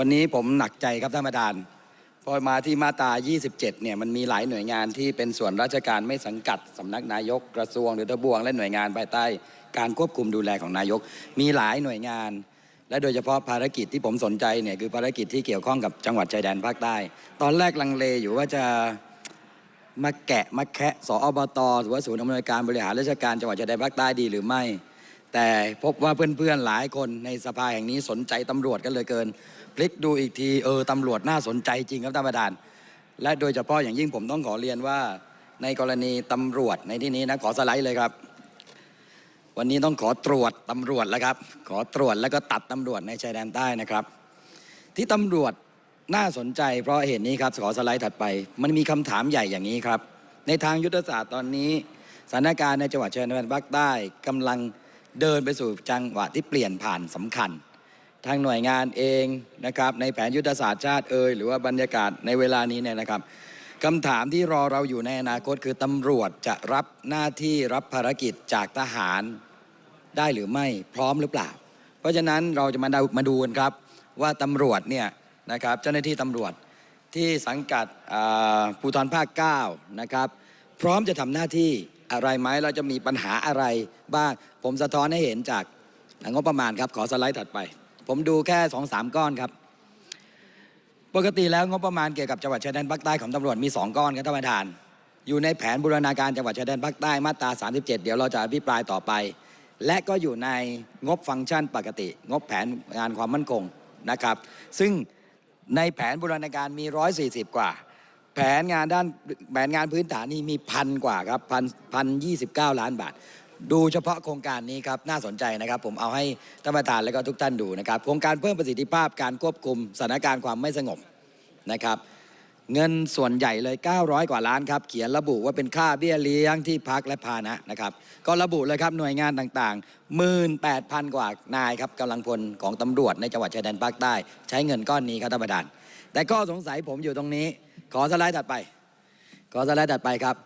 วันนี้ผมหนักใจครับท่านประธาน พอมาที่มาตรา 27 เนี่ยมันมีหลายหน่วยงานที่เป็นส่วนราชการไม่สังกัดสำนักนายกกระทรวงหรือทบวง และหน่วยงานภายใต้ การควบคุมดูแลของนายก มีหลายหน่วยงาน และโดยเฉพาะภารกิจที่ผมสนใจเนี่ยคือภารกิจที่เกี่ยวข้องกับจังหวัดชายแดนภาคใต้ ตอนแรกลังเลอยู่ว่าจะมาแกะมาแคะสอบตหรือว่าศูนย์อำนวยการบริหารราชการจังหวัดชายแดนภาคใต้ดีหรือไม่ แต่พบว่าเพื่อนๆหลายคนในสภาแห่งนี้สนใจตำรวจกันเลยเกิน พลิกดูอีกทีเออตำรวจน่าสนใจจริงครับท่านประธาน และโดยเฉพาะอย่างยิ่งผมต้องขอเรียนว่า ในกรณีตำรวจในที่นี้นะขอสไลด์เลยครับ วันนี้ต้องขอตรวจตำรวจแล้วครับ ขอตรวจแล้วก็ตัดตำรวจในชายแดนใต้นะครับ ที่ตำรวจน่าสนใจ เพราะเหตุนี้ครับขอสไลด์ถัดไป มันมีคำถามใหญ่อย่างนี้ครับ ในทางยุทธศาสตร์ตอนนี้สถานการณ์ในจังหวัดชายแดนภาคใต้กำลัง เดินไปสู่จังหวะที่เปลี่ยนผ่านสำคัญ ทางหน่วยงานเองนะครับในแผนยุทธศาสตร์ชาติเอ่ยหรือว่าบรรยากาศในเวลานี้เนี่ยนะครับคำถามที่รอเราอยู่ในอนาคตคือตำรวจจะรับหน้าที่รับภารกิจจากทหารได้หรือไม่พร้อมหรือเปล่า เพราะฉะนั้นเราจะมาดูมาดูกันครับ ว่าตำรวจเนี่ยนะครับเจ้าหน้าที่ตำรวจที่สังกัดภูธรภาค9นะครับพร้อมจะทำหน้าที่ อะไรไหมเราจะมีปัญหาอะไรบ้างผมสะท้อนให้เห็นจากงบประมาณครับ ขอสไลด์ถัดไป ผมดูแค่2องสามก้อนครับ ปกติแล้วงบประมาณเกี่ยวกับจังหวัดชายแดนภาคใต้ของตำรวจมี2ก้อนครับท่านประธาน อยู่ในแผนบูรณาการจังหวัดชายแดนภาคใต้มาตรา 37 เดี๋ยวเราจะอภิปรายต่อไป และก็อยู่ในงบฟังก์ชันปกติ งบแผนงานความมั่นคงนะครับ ซึ่งในแผนบูรณาการมี 140 กว่า แผนงานด้านแผนงานพื้นฐานนี่มีพันกว่าครับพันพันยี่สิบเก้าล้านบาท ดูเฉพาะโครงการนี้ครับน่าสนใจนะครับ ผมเอาให้ท่านประธานและก็ทุกท่านดูนะครับ โครงการเพิ่มประสิทธิภาพการควบคุมสถานการณ์ความไม่สงบนะครับ เงินส่วนใหญ่เลย 900 กว่าล้านครับ เขียนระบุว่าเป็นค่าเบี้ยเลี้ยงที่พักและพานะนะครับ ก็ระบุเลยครับหน่วยงานต่างๆ 18,000 กว่านายครับกำลังพลของตำรวจในจังหวัดชายแดนภาคใต้ ใช้เงินก้อนนี้ครับท่านประธานแต่ข้อสงสัยผมอยู่ตรงนี้ ขอสไลด์ถัดไป ขอสไลด์ถัดไปครับ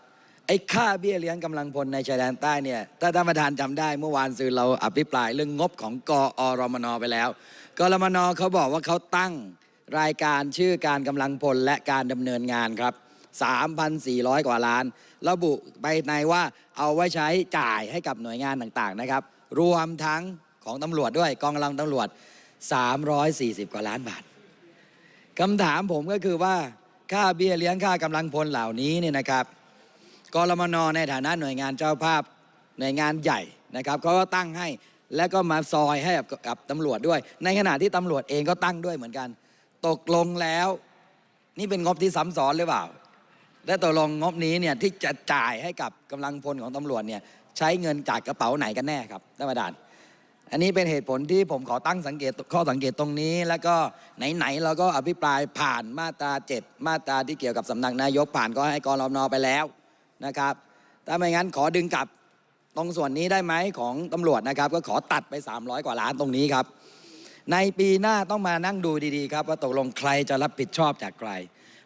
ไอ้ค่าเบี้ยเลี้ยงกำลังพลในชายแดนใต้เนี่ย ถ้าท่านประธานจำได้เมื่อวานซืนเราอภิปรายเรื่องงบของกอรมนไปแล้ว กรมนเขาบอกว่าเขาตั้งรายการชื่อการกำลังพลและการดำเนินงานครับ 3,400 กว่าล้าน ระบุไปในว่าเอาไว้ใช้จ่ายให้กับหน่วยงานต่างๆนะครับ รวมทั้งของตำรวจด้วยกองกำลังตำรวจ 340 กว่าล้านบาทคำถามผมก็คือว่า ค่าเบี้ยเลี้ยงค่ากำลังพลเหล่านี้เนี่ยนะครับกรมนในฐานะหน่วยงานเจ้าภาพหน่วยงานใหญ่นะครับเขาก็ตั้งให้แล้วก็มาซอยให้กับกับตำรวจด้วย ในขณะที่ตำรวจเองก็ตั้งด้วยเหมือนกัน ตกลงแล้ว นี่เป็นงบที่ซ้ำซ้อนหรือเปล่า และตกลงงบนี้เนี่ยที่จะจ่ายให้กับกำลังพลของตำรวจเนี่ยใช้เงินจากกระเป๋าไหนกันแน่ครับท่านประธาน อันนี้เป็นเหตุผลที่ผมขอตั้งสังเกตข้อสังเกตตรงนี้ แล้วก็ไหนๆเราก็อภิปรายผ่านมาตรา7มาตราที่เกี่ยวกับสำนักนายกผ่านก็ให้กรมนไปแล้วนะครับถ้าไม่งั้นขอดึงกลับตรงส่วนนี้ได้ไหมของตำรวจนะครับ ก็ขอตัดไป 300 กว่าล้านตรงนี้ครับ ในปีหน้าต้องมานั่งดูดีๆครับ ว่าตกลงใครจะรับผิดชอบจากใคร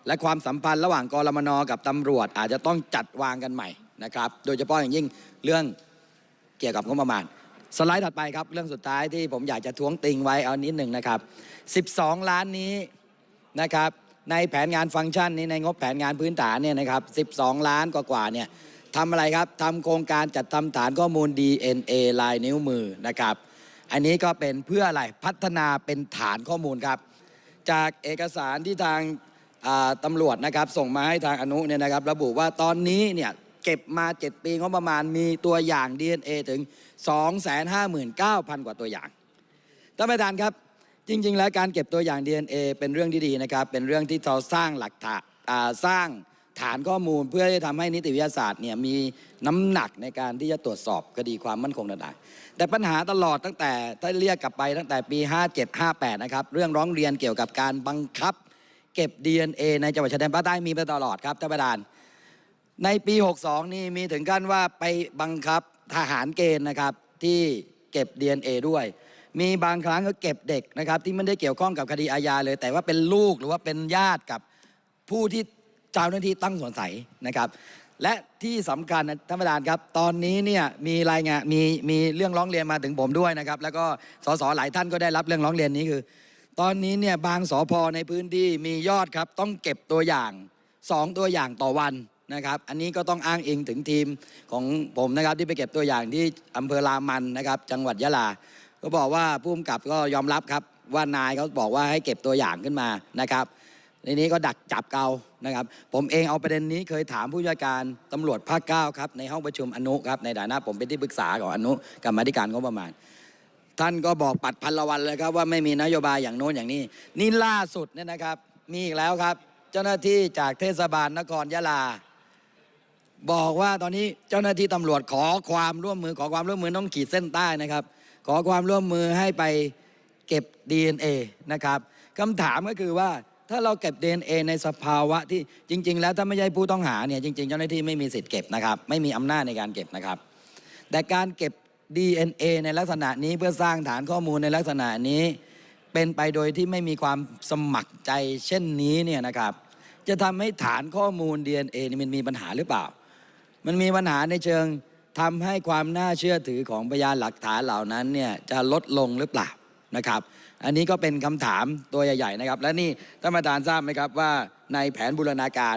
และความสัมพันธ์ระหว่างกรมนกับตำรวจอาจจะต้องจัดวางกันใหม่นะครับ โดยเฉพาะอย่างยิ่งเรื่องเกี่ยวกับงบประมาณ สไลด์ถัดไปครับเรื่องสุดท้ายที่ผมอยากจะท้วงติงไว้เอานิดหนึ่งนะครับ 12 ล้านนี้นะครับในแผนงานฟังก์ชันนี้ในงบแผนงานพื้นฐานเนี่ยนะครับ 12 ล้านกว่าๆเนี่ยทำอะไรครับทำโครงการจัดทำฐานข้อมูล DNA ลายนิ้วมือนะครับ อันนี้ก็เป็นเพื่ออะไรพัฒนาเป็นฐานข้อมูลครับ จากเอกสารที่ทางตำรวจนะครับส่งมาให้ทางอนุเนี่ยนะครับ ระบุว่าตอนนี้เนี่ย เก็บมา 7 ปีงบประมาณมีตัวอย่าง DNA ถึง 259,000 กว่าตัวอย่างท่านประธานครับ จริง ๆ แล้วการเก็บตัวอย่าง DNA เป็นเรื่องที่ดีนะครับ เป็นเรื่องที่เราสร้างหลักฐานสร้างฐานข้อมูลเพื่อที่จะทำให้นิติวิทยาศาสตร์เนี่ยมีน้ำหนักในการที่จะตรวจสอบคดีความมั่นคงต่างๆแต่ปัญหาตลอดตั้งแต่ถ้าเรียกกลับไปตั้งแต่ปี 57 58 นะครับ เรื่องร้องเรียนเกี่ยวกับการบังคับ เก็บ DNA ในจังหวัดชายแดนภาคใต้มีมาตลอดครับท่านประธาน ในปี 62 นี่มีถึงขั้นว่าไปบังคับทหารเกณฑ์นะครับที่เก็บ DNA ด้วย มีบางครั้งก็เก็บเด็กนะครับ ที่ไม่ได้เกี่ยวข้องกับคดีอาญาเลย แต่ว่าเป็นลูกหรือว่าเป็นญาติกับผู้ที่เจ้าหน้าที่ตั้งสงสัยนะครับ และที่สำคัญนะท่านประธานครับ ตอนนี้เนี่ยมีรายงานมีมีเรื่องร้องเรียนมาถึงผมด้วยนะครับ แล้วก็สสหลายท่านก็ได้รับเรื่องร้องเรียนนี้คือ ตอนนี้เนี่ยบางสอพอในพื้นที่มียอดครับ ต้องเก็บตัวอย่าง 2 ตัวอย่างต่อวัน นะครับอันนี้ก็ต้องอ้างอิงถึงทีมของผมนะครับที่ไปเก็บตัวอย่างที่อำเภอรามันนะครับจังหวัดยะลา ก็บอกว่าผู้กำกับก็ยอมรับครับว่านายเขาบอกว่าให้เก็บตัวอย่างขึ้นมานะครับในนี้ก็ดักจับเกานะครับ ผมเองเอาประเด็นนี้เคยถามผู้จัดการตำรวจภาคเก้าครับในห้องประชุมอนุครับในฐานะผมเป็นที่ปรึกษาของอนุกรรมธิการงบประมาณ ท่านก็บอกปัดพันละวันเลยครับว่าไม่มีนโยบายอย่างโน้นอย่างนี้ นี่ล่าสุดเนี่ยนะครับ มีอีกแล้วครับ เจ้าหน้าที่จากเทศบาลนครยะลา บอกว่าตอนนี้เจ้าหน้าที่ตำรวจขอความร่วมมือขอความร่วมมือต้องขีดเส้นใต้นะครับ ขอความร่วมมือให้ไปเก็บ DNA นะครับคำถามก็คือว่าถ้าเราเก็บ DNA ในสภาวะที่จริง ๆ แล้วถ้าไม่ใช่ผู้ต้องหาเนี่ยจริง ๆ เจ้าหน้าที่ไม่มีสิทธิ์เก็บนะครับไม่มีอำนาจในการเก็บนะครับ แต่การเก็บ DNA ในลักษณะนี้เพื่อสร้างฐานข้อมูลในลักษณะนี้ เป็นไปโดยที่ไม่มีความสมัครใจเช่นนี้เนี่ยนะครับ จะทำให้ฐานข้อมูล DNA นี่มันมีปัญหาหรือเปล่า มันมีปัญหาในเชิงทำให้ความน่าเชื่อถือของพยานหลักฐานเหล่านั้นเนี่ยจะลดลงหรือเปล่านะครับ อันนี้ก็เป็นคำถามตัวใหญ่ ๆ นะครับ และนี่ท่านประธานทราบไหมครับว่าในแผนบูรณาการ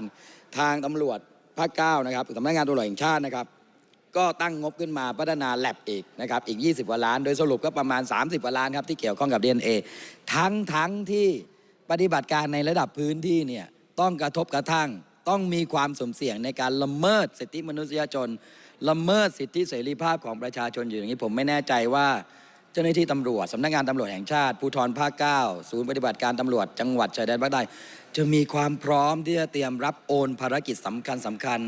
ทางตำรวจภาคเก้านะครับสำนักงานตำรวจแห่งชาตินะครับ ก็ตั้งงบขึ้นมาพัฒนาแลบอีกนะครับอีก 20กว่าล้าน โดยสรุปก็ประมาณ 30กว่าล้านครับที่เกี่ยวข้องกับ DNA ทั้งทั้งที่ปฏิบัติการในระดับพื้นที่เนี่ยต้องกระทบกระทั่ง ต้องมีความสมเสี่ยงในการละเมิดสิทธิมนุษยชน ละเมิดสิทธิเสรีภาพของประชาชนอยู่อย่างนี้ผมไม่แน่ใจว่าเจ้าหน้าที่ตำรวจสำนักงานตำรวจแห่งชาติภูธรภาคเก้าศูนย์ปฏิบัติการตำรวจจังหวัดชายแดนภาคใต้จะมีความพร้อมที่จะเตรียมรับโอนภารกิจสำคัญสำคัญ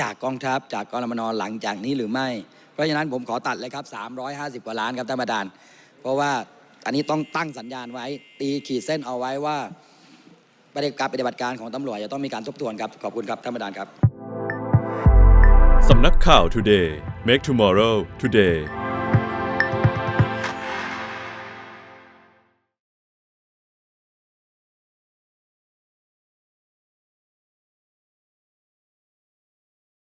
จากกองทัพจากกรมนหลังจากนี้หรือไม่ เพราะฉะนั้นผมขอตัดเลยครับ 350 กว่าล้านครับท่านประธาน เพราะว่าอันนี้ต้องตั้งสัญญาณไว้ ตีขีดเส้นเอาไว้ว่า ปฏิการปฏิบัติการของตำรวจจะต้องมีการทบทวนครับขอบคุณครับท่านประธานครับสำนักข่าว Today Make Tomorrow Today